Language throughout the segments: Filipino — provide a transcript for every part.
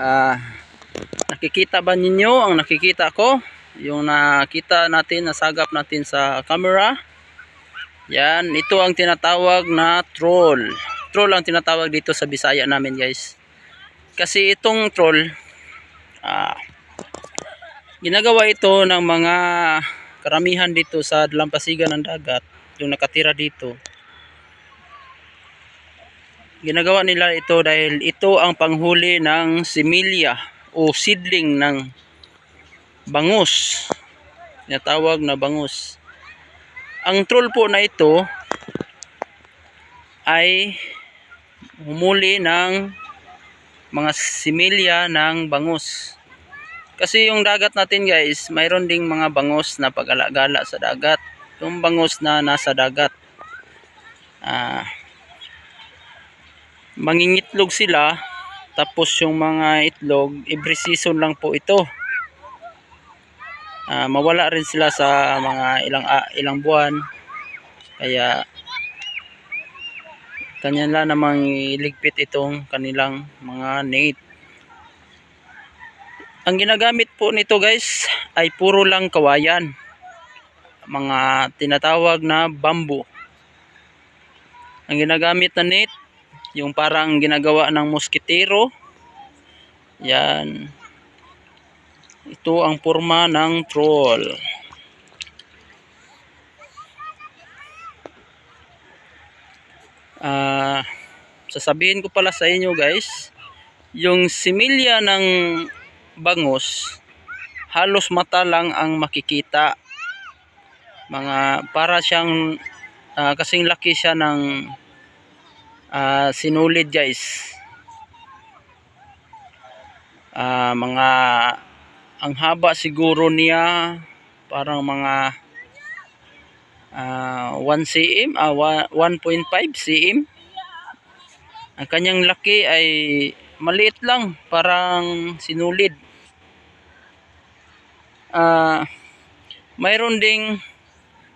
Ah, nakikita ba ninyo ang nakikita ko? Yung nakita natin, nasagap natin sa camera. Yan, ito ang tinatawag na troll. Troll ang tinatawag dito sa Bisaya namin guys. Kasi itong troll, ah, ginagawa ito ng mga karamihan dito sa dalampasigan ng dagat, yung nakatira dito. Ginagawa nila ito dahil ito ang panghuli ng similya o seedling ng bangus. Tinatawag na bangus. Ang troll po na ito ay humuli ng mga similya ng bangus. Kasi yung dagat natin guys, mayroon ding mga bangus na pag-alagala sa dagat. Yung bangus na nasa dagat. Ah, mangingitlog sila tapos yung mga itlog every season lang po ito. Ah, mawala rin sila sa mga ilang ah, ilang buwan. Kaya kanya lang namang iligpit itong kanilang mga nate. Ang ginagamit po nito guys ay puro lang kawayan. Mga tinatawag na bamboo. Ang ginagamit na net yung parang ginagawa ng moskitero yan. Ito ang forma ng troll. Ah sasabihin ko pala sa inyo guys yung similya ng bangus halos mata lang ang makikita. Mga para siyang ah, kasing laki siya ng ah, sinulid guys. Ah, mga ang haba siguro niya parang mga ah, 1 cm wa- 1.5 cm. Ang kanyang laki ay maliit lang parang sinulid. Ah mayroon ding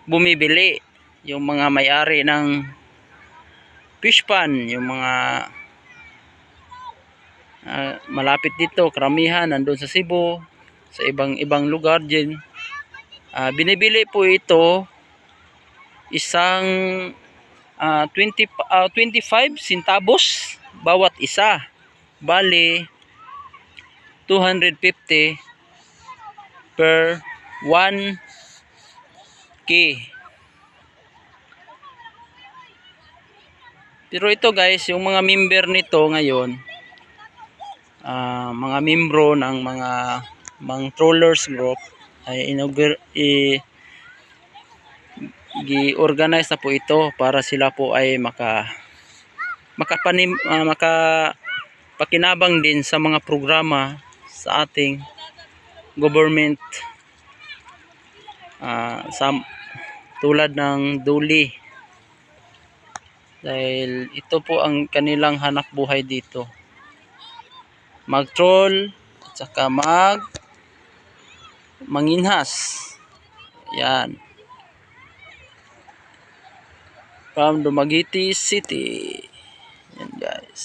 bumibili yung mga may-ari ng fish pan yung mga Ah, malapit dito karamihan nandun sa Cebu sa ibang ibang lugar din. Ah, binibili po ito isang ah, 20 pa- ah, 25 centavos bawat isa. Bali 250 per 1 k pero ito guys yung mga member nito ngayon ah, mga membro ng mga mga trollers group ay inaugur i gi-organize na po ito para sila po ay maka makapanim ah, maka pakinabang din sa mga programa sa ating government. Ah, sa tulad ng duli dahil ito po ang kanilang hanap buhay dito mag-troll at saka mag manginhas. Yan. From Dumaguete City. Yan guys.